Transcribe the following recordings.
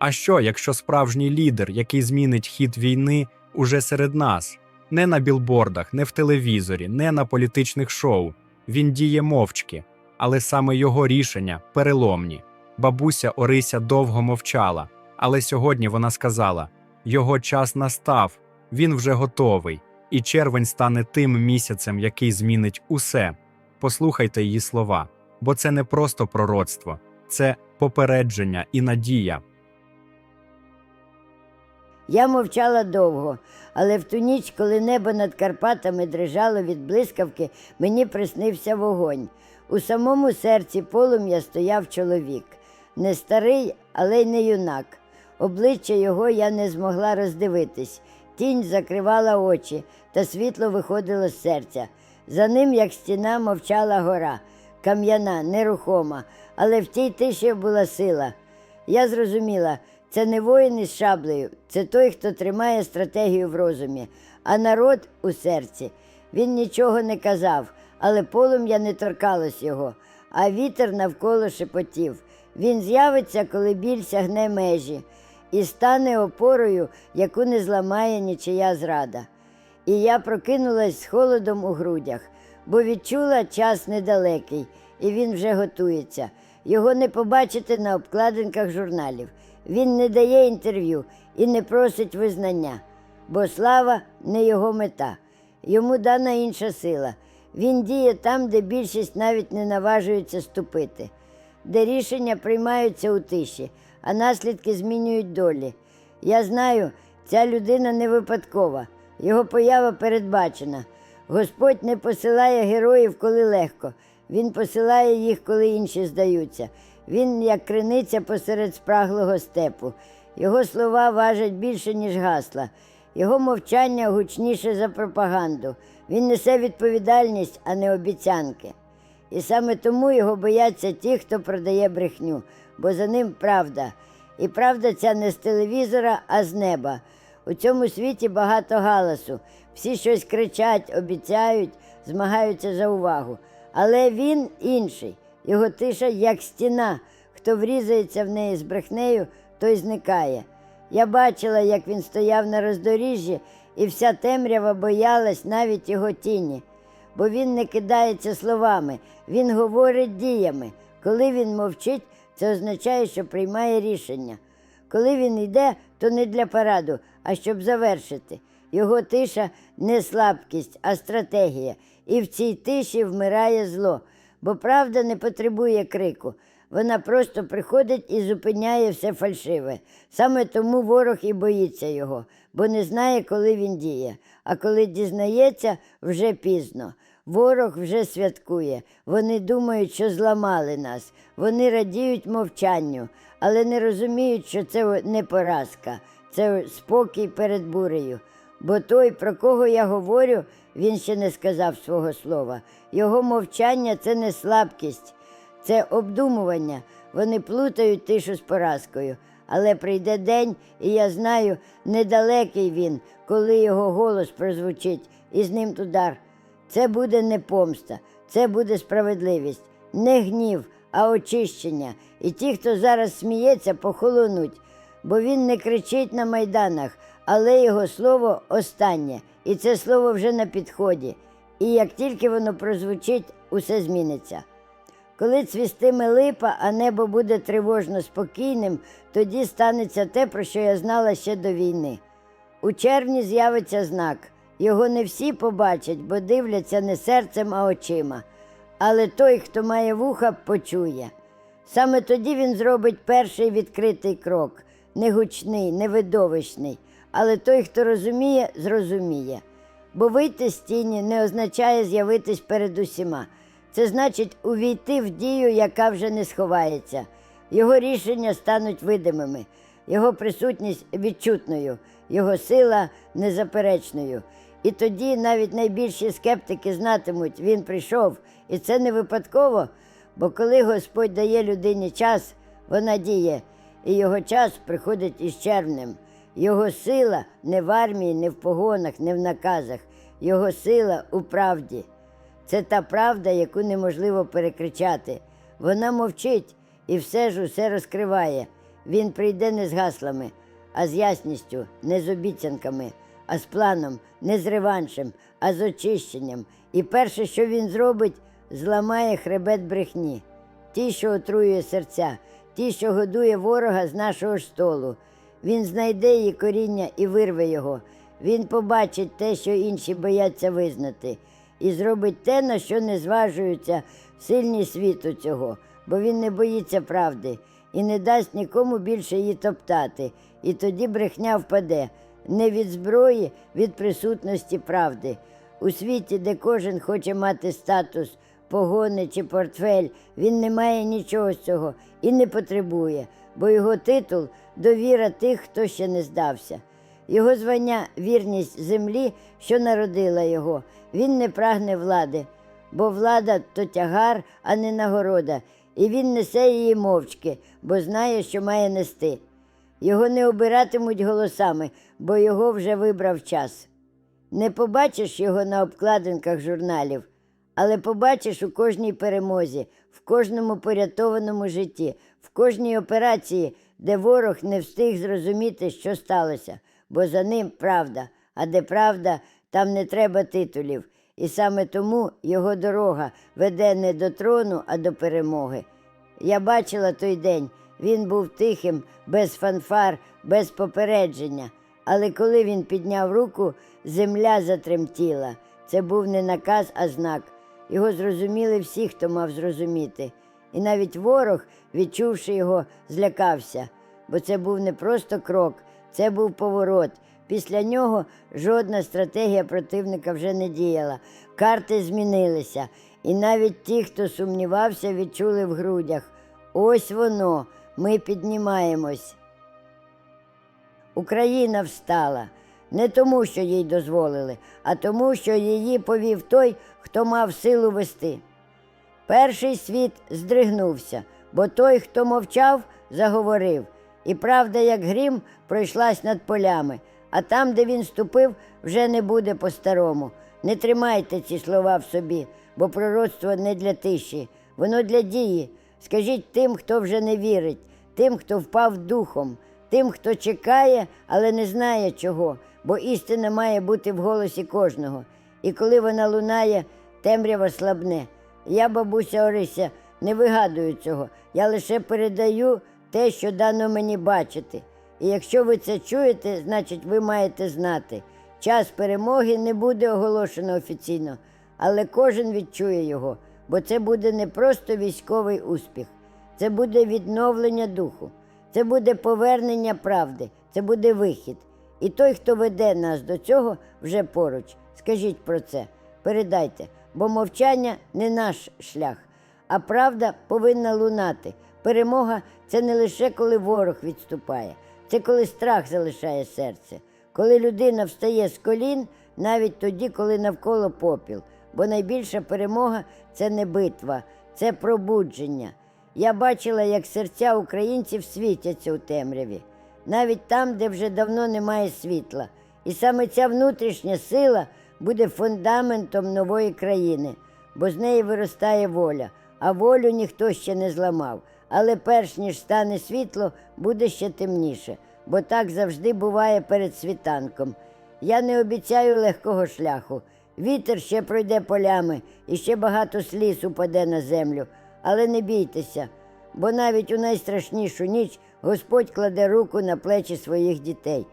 А що, якщо справжній лідер, який змінить хід війни, уже серед нас? Не на білбордах, не в телевізорі, не на політичних шоу. Він діє мовчки, але саме його рішення переломні. Бабуся Орися довго мовчала, але сьогодні вона сказала: його час настав, він вже готовий, і червень стане тим місяцем, який змінить усе. Послухайте її слова, бо це не просто пророцтво, це попередження і надія. Я мовчала довго, але в ту ніч, коли небо над Карпатами дрижало від блискавки, мені приснився вогонь. У самому серці полум'я стояв чоловік. Не старий, але й не юнак. Обличчя його я не змогла роздивитись. Тінь закривала очі, та світло виходило з серця. За ним, як стіна, мовчала гора, кам'яна, нерухома, але в тій тиші була сила. Я зрозуміла, це не воїн із шаблею, це той, хто тримає стратегію в розумі, а народ у серці. Він нічого не казав, але полум'я не торкалось його, а вітер навколо шепотів. Він з'явиться, коли біль сягне межі, і стане опорою, яку не зламає нічия зрада. І я прокинулась з холодом у грудях, бо відчула час недалекий, і він вже готується. Його не побачите на обкладинках журналів. Він не дає інтерв'ю і не просить визнання, бо слава не його мета. Йому дана інша сила. Він діє там, де більшість навіть не наважується ступити, де рішення приймаються у тиші, а наслідки змінюють долі. Я знаю, ця людина не випадкова, його поява передбачена. Господь не посилає героїв, коли легко. Він посилає їх, коли інші здаються. Він як криниця посеред спраглого степу. Його слова важать більше, ніж гасла. Його мовчання гучніше за пропаганду. Він несе відповідальність, а не обіцянки. І саме тому його бояться ті, хто продає брехню, бо за ним правда. І правда ця не з телевізора, а з неба. У цьому світі багато галасу. Всі щось кричать, обіцяють, змагаються за увагу. Але він інший. Його тиша як стіна. Хто врізається в неї з брехнею, той зникає. Я бачила, як він стояв на роздоріжжі, і вся темрява боялась навіть його тіні. Бо він не кидається словами, він говорить діями. Коли він мовчить, це означає, що приймає рішення. Коли він йде, то не для параду, а щоб завершити. Його тиша не слабкість, а стратегія. І в цій тиші вмирає зло, бо правда не потребує крику. Вона просто приходить і зупиняє все фальшиве. Саме тому ворог і боїться його, бо не знає, коли він діє. А коли дізнається, вже пізно. Ворог вже святкує. Вони думають, що зламали нас. Вони радіють мовчанню, але не розуміють, що це не поразка, це спокій перед бурею. Бо той, про кого я говорю, він ще не сказав свого слова. Його мовчання це не слабкість, це обдумування. Вони плутають тишу з поразкою. Але прийде день, і я знаю, недалекий він, коли його голос прозвучить, і з ним удар. Це буде не помста, це буде справедливість, не гнів, а очищення. І ті, хто зараз сміється, похолонуть, бо він не кричить на майданах, але його слово останнє, і це слово вже на підході. І як тільки воно прозвучить, усе зміниться. Коли цвістиме липа, а небо буде тривожно спокійним, тоді станеться те, про що я знала ще до війни. У червні з'явиться знак. Його не всі побачать, бо дивляться не серцем, а очима. Але той, хто має вуха, почує. Саме тоді він зробить перший відкритий крок, не гучний, не видовищний. Але той, хто розуміє, зрозуміє. Бо вийти з тіні не означає з'явитись перед усіма. Це значить увійти в дію, яка вже не сховається. Його рішення стануть видимими, його присутність відчутною, його сила незаперечною. І тоді навіть найбільші скептики знатимуть, він прийшов, і це не випадково, бо коли Господь дає людині час, вона діє, і його час приходить із червнем. Його сила не в армії, не в погонах, не в наказах. Його сила у правді. Це та правда, яку неможливо перекричати. Вона мовчить і все ж усе розкриває. Він прийде не з гаслами, а з ясністю, не з обіцянками, а з планом, не з реваншем, а з очищенням. І перше, що він зробить, зламає хребет брехні, ті, що отруює серця, ті, що годує ворога з нашого столу. Він знайде її коріння і вирве його. Він побачить те, що інші бояться визнати, і зробить те, на що не зважуються сильні світу цього, бо він не боїться правди і не дасть нікому більше її топтати. І тоді брехня впаде не від зброї, від присутності правди. У світі, де кожен хоче мати статус, погони чи портфель, він не має нічого цього і не потребує, бо його титул довіра тих, хто ще не здався. Його звання вірність землі, що народила його. Він не прагне влади, бо влада то тягар, а не нагорода, і він несе її мовчки, бо знає, що має нести. Його не обиратимуть голосами, бо його вже вибрав час. Не побачиш його на обкладинках журналів, але побачиш у кожній перемозі, в кожному порятованому житті, в кожній операції, де ворог не встиг зрозуміти, що сталося, бо за ним правда, а де правда, там не треба титулів. І саме тому його дорога веде не до трону, а до перемоги. Я бачила той день. Він був тихим, без фанфар, без попередження. Але коли він підняв руку, земля затремтіла. Це був не наказ, а знак. Його зрозуміли всі, хто мав зрозуміти. І навіть ворог, відчувши його, злякався, бо це був не просто крок, це був поворот. Після нього жодна стратегія противника вже не діяла. Карти змінилися, і навіть ті, хто сумнівався, відчули в грудях. Ось воно, ми піднімаємось. Україна встала не тому, що їй дозволили, а тому, що її повів той, хто мав силу вести. Перший світ здригнувся, бо той, хто мовчав, заговорив, і правда, як грім, пройшлась над полями, а там, де він ступив, вже не буде по-старому. Не тримайте ці слова в собі, бо пророцтво не для тиші, воно для дії. Скажіть тим, хто вже не вірить, тим, хто впав духом, тим, хто чекає, але не знає чого, бо істина має бути в голосі кожного. І коли вона лунає, темрява слабне. Я, бабуся Орися, не вигадую цього. Я лише передаю те, що дано мені бачити. І якщо ви це чуєте, значить ви маєте знати. Час перемоги не буде оголошено офіційно, але кожен відчує його, бо це буде не просто військовий успіх, це буде відновлення духу, це буде повернення правди, це буде вихід. І той, хто веде нас до цього, вже поруч. Скажіть про це, передайте, бо мовчання не наш шлях, а правда повинна лунати. Перемога це не лише коли ворог відступає, це коли страх залишає серце, коли людина встає з колін, навіть тоді, коли навколо попіл. Бо найбільша перемога це не битва, це пробудження. Я бачила, як серця українців світяться у темряві, навіть там, де вже давно немає світла. І саме ця внутрішня сила буде фундаментом нової країни, бо з неї виростає воля, а волю ніхто ще не зламав. Але перш ніж стане світло, буде ще темніше, бо так завжди буває перед світанком. Я не обіцяю легкого шляху. Вітер ще пройде полями, і ще багато сліз упаде на землю. Але не бійтеся, бо навіть у найстрашнішу ніч Господь кладе руку на плечі своїх дітей.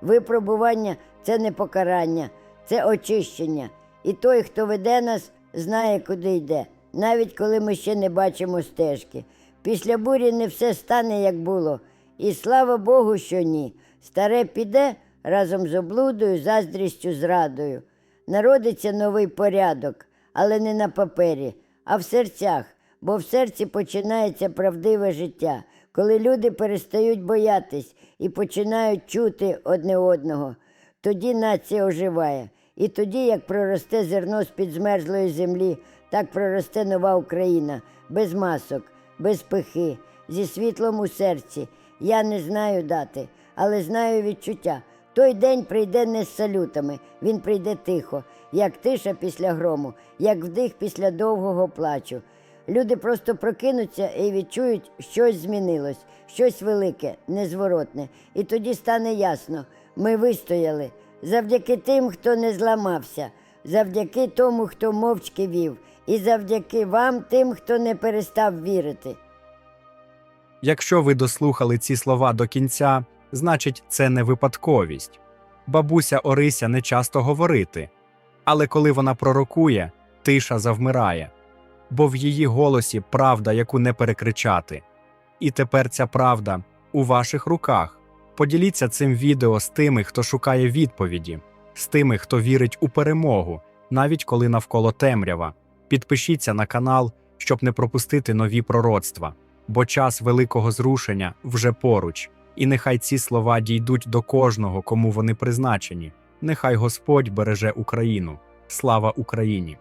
Випробування це не покарання, це очищення. І той, хто веде нас, знає, куди йде, навіть коли ми ще не бачимо стежки. Після бурі не все стане, як було. І слава Богу, що ні. Старе піде разом з облудою, заздрістю, зрадою. Народиться новий порядок, але не на папері, а в серцях, бо в серці починається правдиве життя, коли люди перестають боятись і починають чути одне одного. Тоді нація оживає. І тоді, як проросте зерно з-під змерзлої землі, так проросте нова Україна, без масок, без пихи, зі світлом у серці. Я не знаю дати, але знаю відчуття. Той день прийде не з салютами, він прийде тихо, як тиша після грому, як вдих після довгого плачу. Люди просто прокинуться і відчують, щось змінилось, щось велике, незворотне. І тоді стане ясно, ми вистояли завдяки тим, хто не зламався, завдяки тому, хто мовчки вів, і завдяки вам, тим, хто не перестав вірити. Якщо ви дослухали ці слова до кінця, значить це не випадковість. Бабуся Орися не часто говорити, але коли вона пророкує, тиша завмирає, бо в її голосі правда, яку не перекричати. І тепер ця правда у ваших руках. Поділіться цим відео з тими, хто шукає відповіді, з тими, хто вірить у перемогу, навіть коли навколо темрява. Підпишіться на канал, щоб не пропустити нові пророцтва бо час великого зрушення вже поруч, і нехай ці слова дійдуть до кожного, кому вони призначені. Нехай Господь береже Україну. Слава Україні!